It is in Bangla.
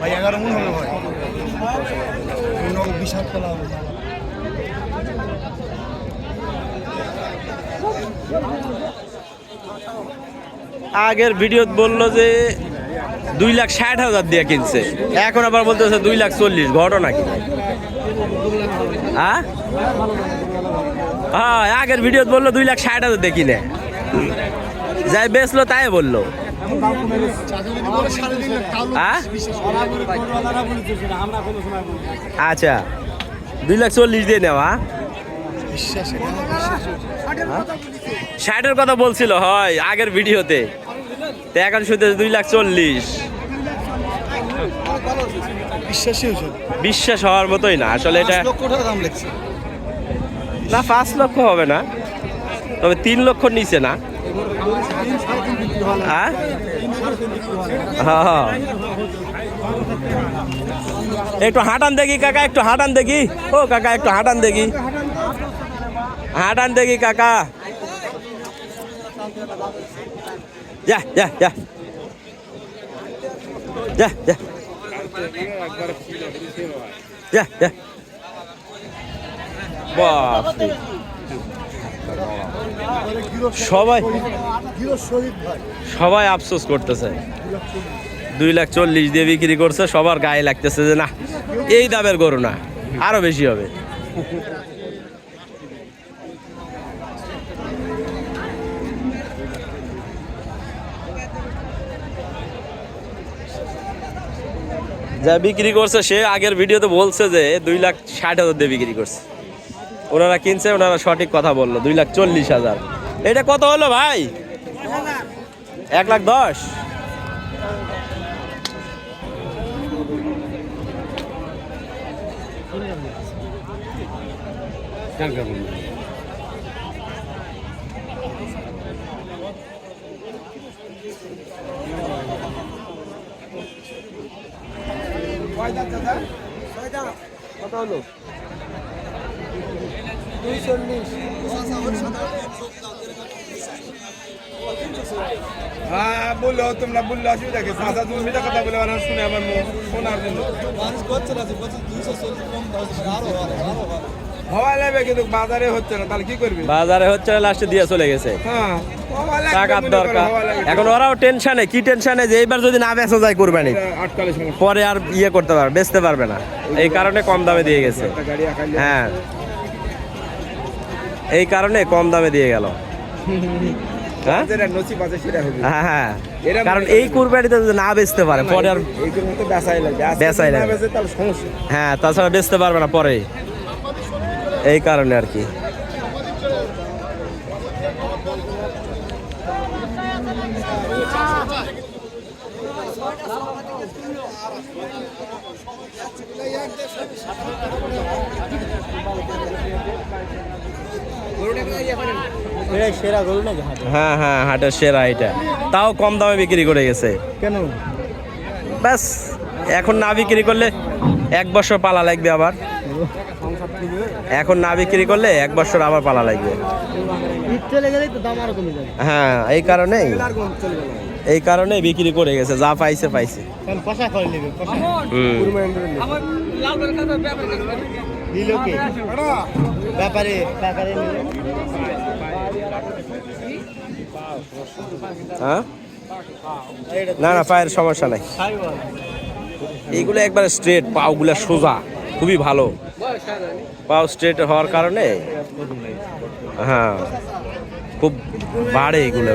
ভাই, এগারো মন হবে ভাই। হবে। আগের ভিডিও বলল যে দুই লাখ ষাট হাজার দিয়ে কিনছে। এখন আবার বলতেছে দুই লাখ চল্লিশ, ঘটনা কি? হ্যাঁ? হ্যাঁ আগের ভিডিও বলল দুই লাখ ষাট হাজার দিয়ে কিনে। যাই বেচলো তাই বলল। আচ্ছা। দুই লাখ চল্লিশ দিয়ে নেওয়া ষাটের কথা বলছিল হয় আগের ভিডিওতে। তো এখন শুধু দুই লাখ চল্লিশ। বিশ্বাস হওয়ার মতোই না আসলে এটা না পাঁচ লক্ষ হবে না। তবে তিন লক্ষ নিচে না। হ্যাঁ হ্যাঁ, হ্যাঁ। একটু হাঁটান দেখি কাকা একটু হাঁটান দেখি ও কাকা একটু হাঁটান দেখি হাঁটান দেখি কাকা যা যা যা যা যা যা যা বাপরে। সবাই। সবাই আফসোস করতেছে। দুই লাখ চল্লিশ দিয়ে বিক্রি করছে, সবার গায়ে লাগতেছে যে না, এই দামের গরু না, আরও বেশি হবে। যা বিক্রি করছে, সে আগের ভিডিওতে বলছে যে দুই লাখ ষাট হাজার দিয়ে বিক্রি করছে। ওনারা কিনছে, ওনারা সঠিক কথা বলল। দুই লাখ চল্লিশ হাজার। এটা কত হলো ভাই? এক লাখ দশ। হ্যাঁ বলল তোমরা বললে অসুবিধা কি? চাচা তুমি মিটা কথা বলে আমার শুনে আমার শোনার জন্য। হওয়া লাগবে কিন্তু বাজারে হচ্ছে না তাহলে কি করবি? বাজারে হচ্ছে লাস্টে দিয়ে চলে গেছে। হ্যাঁ টাকার দরকার। এখন ওরাও টেনশনে কি টেনশনে যে এইবার যদি না বেচা যায় কোরবানি এটা পরে আর ইয়ে করতে পারবে বেচতে পারবে না। এই কারণে কম দামে দিয়ে গেছে। হ্যাঁ। এই কারণে কম দামে দিয়ে গেল। হ্যাঁ? হ্যাঁ, হ্যাঁ। কারণ এই কুরবানিতে যদি না বেচতে পারে পরে আর বেচাই হ্যাঁ তাছাড়া বেচতে পারবে না পরে। এই কারণে আর কি। এটাই সেরা গরু নাকি হাটে হ্যাঁ হ্যাঁ হাটের সেরা এটা। তাও কম দামে বিক্রি করে গেছে। কেন? ব্যাস এখন না বিক্রি করলে এক বছর পালা লাগবে আবার। এখন না বিক্রি করলে এক বছর আবার পালা লাগবে। ঈদ চলে গেলেই তো দাম আরও কমে যাবে। হ্যাঁ এই কারণেই। এই কারণে বিক্রি করে গেছে যা পাইছে পাইছে। হুম। ব্যাপারে ব্যাপারে হ্যাঁ? না না, পায়ের সমস্যা নাই। এইগুলো একবারে স্ট্রেট পাওগুলো সোজা, খুবই ভালো। পাও স্ট্রেট হওয়ার কারণে হ্যাঁ খুব বাড়ে এগুলো